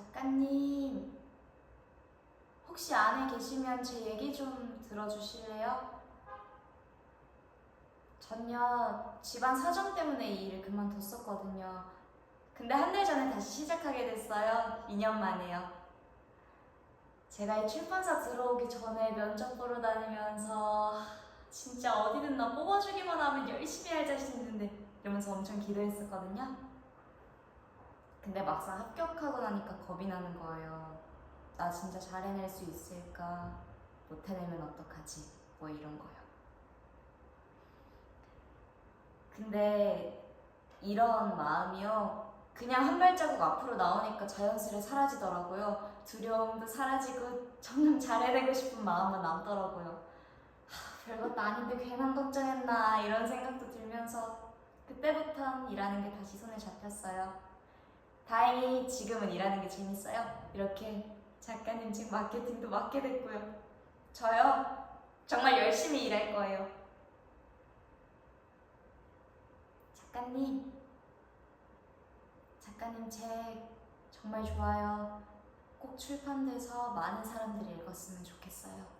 작가님, 혹시 안에 계시면 제 얘기 좀 들어주실래요? 전요 집안 사정 때문에 이 일을 그만뒀었거든요. 근데 한 달 전에 다시 시작하게 됐어요. 2년 만에요. 제가 이 출판사 들어오기 전에 면접 보러 다니면서 진짜 어디든 나 뽑아주기만 하면 열심히 할 자신 있는데 이러면서 엄청 기도했었거든요. 근데 막상 합격하고 나니까 겁이 나는 거예요. 나 진짜 잘 해낼 수 있을까? 못 해내면 어떡하지? 뭐 이런 거요. 근데 이런 마음이요. 그냥 한 발자국 앞으로 나오니까 자연스레 사라지더라고요. 두려움도 사라지고 점점 잘 해내고 싶은 마음만 남더라고요. 하, 별것도 아닌데 괜한 걱정했나 이런 생각도 들면서 그때부턴 일하는 게 다시 손에 잡혔어요. 다행히 지금은 일하는 게 재밌어요. 이렇게 작가님 지금 마케팅도 맡게 됐고요. 저요 정말 열심히 일할 거예요. 작가님, 작가님 책 정말 좋아요. 꼭 출판돼서 많은 사람들이 읽었으면 좋겠어요.